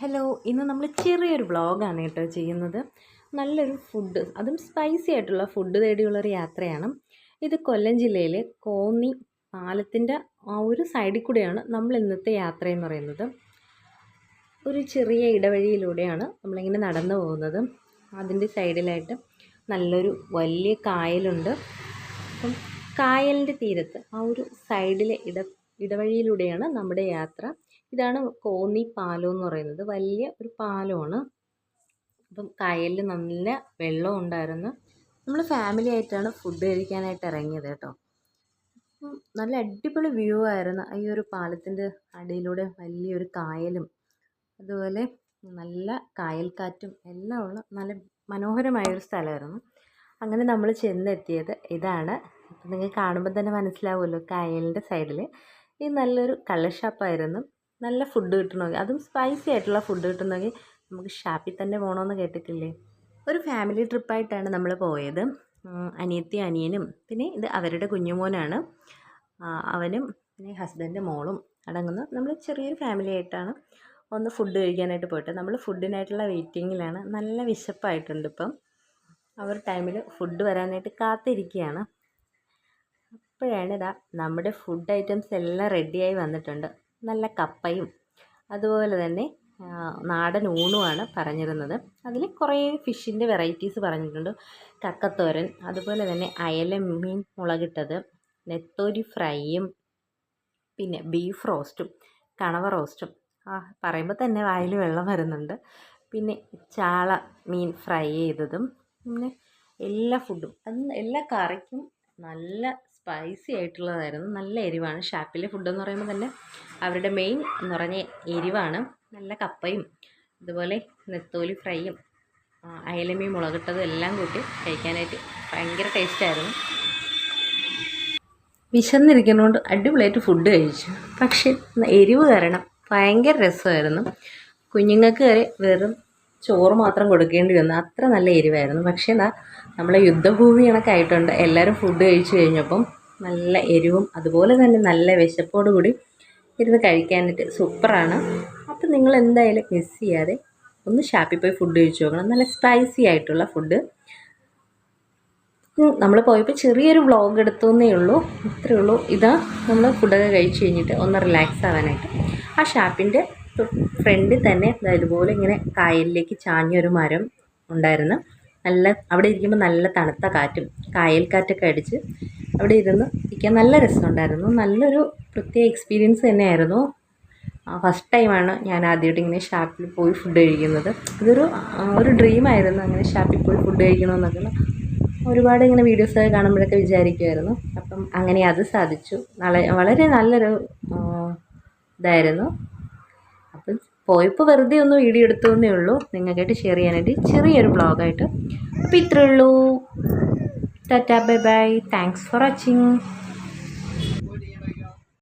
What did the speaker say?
Hello ഇന്ന് നമ്മൾ ചെറിയൊരു വ്ളോഗാണ് കേട്ടോ ചെയ്യുന്നത്. നല്ലൊരു ഫുഡ് അതും സ്പൈസി ആയിട്ടുള്ള ഫുഡ് തേടിയുള്ളൊരു യാത്രയാണ്. ഇത് കൊല്ലം ജില്ലയിലെ കോന്നി പാലത്തിന്റെ ആ ഒരു സൈഡിൽ കൂടെയാണ് നമ്മൾ ഇന്നത്തെ യാത്ര എന്ന് പറയുന്നത്. ഒരു ചെറിയ ഇടവഴിയിലൂടെയാണ് നമ്മളിങ്ങനെ നടന്നു പോകുന്നത്. അതിന്റെ സൈഡിലായിട്ട് നല്ലൊരു വലിയ കായലുണ്ട്. അപ്പം കായലിന്റെ തീരത്ത് ആ ഒരു സൈഡിലെ ഇട ഇടവഴിയിലൂടെയാണ് നമ്മുടെ യാത്ര. ഇതാണ് കോന്നി പാലം എന്ന് പറയുന്നത്. വലിയ ഒരു പാലമാണ് അപ്പം കായലിൽ നല്ല വെള്ളം ഉണ്ടായിരുന്നു. നമ്മൾ ഫാമിലി ആയിട്ടാണ് ഫുഡ് കഴിക്കാനായിട്ട് ഇറങ്ങിയത് കേട്ടോ. നല്ല അടിപൊളി വ്യൂ ആയിരുന്നു. ഈ ഒരു പാലത്തിന്റെ അടിയിലൂടെ വലിയൊരു കായലും അതുപോലെ നല്ല കായൽക്കാറ്റും എല്ലാം ഉള്ള നല്ല മനോഹരമായൊരു സ്ഥലമായിരുന്നു. അങ്ങനെ നമ്മൾ ചെന്നെത്തിയത് ഇതാണ്. നിങ്ങൾ കാണുമ്പോൾ തന്നെ മനസ്സിലാവുമല്ലോ കായലിന്റെ സൈഡിൽ ഈ നല്ലൊരു കള്ള് നല്ല ഫുഡ് കിട്ടണമെങ്കിൽ അതും സ്പൈസി ആയിട്ടുള്ള ഫുഡ് കിട്ടണമെങ്കിൽ നമുക്ക് ഷാപ്പിൽ തന്നെ പോകണമെന്ന് കേട്ടിട്ടില്ലേ? ഒരു ഫാമിലി ട്രിപ്പായിട്ടാണ് നമ്മൾ പോയത്. അനിയത്തി അനിയനും പിന്നെ ഇത് അവരുടെ കുഞ്ഞുമോനാണ്. അവനും പിന്നെ ഹസ്ബൻഡ് മോളും അടങ്ങുന്ന നമ്മൾ ചെറിയൊരു ഫാമിലി ആയിട്ടാണ് ഒന്ന് ഫുഡ് കഴിക്കാനായിട്ട് പോയിട്ട്. നമ്മൾ ഫുഡിനായിട്ടുള്ള വെയിറ്റിങ്ങിലാണ് നല്ല വിശപ്പായിട്ടുണ്ട് ഇപ്പം. ഒരു ടൈമിൽ ഫുഡ് വരാനായിട്ട് കാത്തിരിക്കുകയാണ്. അപ്പോഴാണ് ഇതാ നമ്മുടെ ഫുഡ് ഐറ്റംസ് എല്ലാം റെഡിയായി വന്നിട്ടുണ്ട്. നല്ല കപ്പയും അതുപോലെ തന്നെ നാടൻ ഊണുമാണ് പറഞ്ഞിരുന്നത്. അതിൽ കുറേ ഫിഷിന്റെ വെറൈറ്റീസ് പറഞ്ഞിട്ടുണ്ട്. കക്കത്തോരൻ അതുപോലെ തന്നെ അയല മീൻ മുളകിട്ടത് നെത്തോരി ഫ്രൈയും പിന്നെ ബീഫ് റോസ്റ്റും കണവ റോസ്റ്റും. ആ പറയുമ്പോൾ തന്നെ വായിൽ വെള്ളം വരുന്നുണ്ട്. പിന്നെ ചാള മീൻ ഫ്രൈ ചെയ്തതും പിന്നെ എല്ലാ ഫുഡും എല്ലാ കറിക്കും നല്ല സ്പൈസി ആയിട്ടുള്ളതായിരുന്നു. നല്ല എരിവാണ്. ഷാപ്പിലെ ഫുഡെന്ന് പറയുമ്പോൾ തന്നെ അവരുടെ മെയിൻ എന്ന് പറഞ്ഞ എരിവാണ്. നല്ല കപ്പയും അതുപോലെ നെത്തോലി ഫ്രൈയും അയലമി മുളകിട്ടതും എല്ലാം കൂട്ടി കഴിക്കാനായിട്ട് ഭയങ്കര ടേസ്റ്റായിരുന്നു വിശന്നിരിക്കുന്നതുകൊണ്ട് അടിപൊളിയായിട്ട് ഫുഡ് കഴിച്ചു. പക്ഷേ എരിവ് കാരണം ഭയങ്കര രസമായിരുന്നു. കുഞ്ഞുങ്ങൾക്ക് വരെ വെറും ചോറ് മാത്രം കൊടുക്കേണ്ടി വന്നു. അത്ര നല്ല എരിവായിരുന്നു. പക്ഷേ എന്നാൽ നമ്മളെ യുദ്ധഭൂമി കണക്കായിട്ടുണ്ട് എല്ലാവരും ഫുഡ് കഴിച്ചു കഴിഞ്ഞപ്പം നല്ല എരിവും അതുപോലെ തന്നെ നല്ല വിശപ്പോടു കൂടി ഇരുന്ന് കഴിക്കാനായിട്ട് സൂപ്പറാണ്. അപ്പം നിങ്ങൾ എന്തായാലും മിസ് ചെയ്യാതെ ഒന്ന് ഷാപ്പിൽ പോയി ഫുഡ് കഴിച്ചു നോക്കണം. നല്ല സ്പൈസി ആയിട്ടുള്ള ഫുഡ് നമ്മൾ പോയപ്പോൾ ചെറിയൊരു വ്ളോഗ് എന്നേ ഉള്ളൂ. ഇത്രയേ ഉള്ളൂ. ഇതാ നമ്മൾ ഫുഡൊക്കെ കഴിച്ച് കഴിഞ്ഞിട്ട് ഒന്ന് റിലാക്സ് ആവാനായിട്ട്. ആ ഷാപ്പിന്റെ ഫ്രണ്ടിൽ തന്നെ ഇതുപോലെ ഇങ്ങനെ കായലിലേക്ക് ചാഞ്ഞൊരു മരം ഉണ്ടായിരുന്നു. നല്ല അവിടെ ഇരിക്കുമ്പോൾ നല്ല തണുത്ത കാറ്റും കായൽക്കാറ്റൊക്കെ അടിച്ച് അവിടെ ഇരുന്ന് ഇരിക്കാൻ നല്ല രസമുണ്ടായിരുന്നു. നല്ലൊരു പ്രത്യേക എക്സ്പീരിയൻസ് തന്നെയായിരുന്നു. ഫസ്റ്റ് ടൈമാണ് ഞാൻ ആദ്യമായിട്ട് ഇങ്ങനെ ഷാപ്പിൽ പോയി ഫുഡ് കഴിക്കുന്നത്. ഇതൊരു ഒരു ഡ്രീമായിരുന്നു അങ്ങനെ ഷാപ്പിൽ പോയി ഫുഡ് കഴിക്കണമെന്നൊക്കെ ഒരുപാട് ഇങ്ങനെ വീഡിയോസൊക്കെ കാണുമ്പോഴൊക്കെ വിചാരിക്കുമായിരുന്നു അപ്പം അങ്ങനെ അത് സാധിച്ചു. വളരെ നല്ലൊരു ഇതായിരുന്നു. പോയപ്പോൾ വെറുതെ ഒന്ന് വീഡിയോ എടുത്തതേ ഉള്ളൂ. നിങ്ങൾക്കായിട്ട് ഷെയർ ചെയ്യാനായിട്ട് ചെറിയൊരു ബ്ലോഗായിട്ട് അപ്പോൾ ഇത്രയേ ഉള്ളൂ. Tata bye bye. Thanks for watching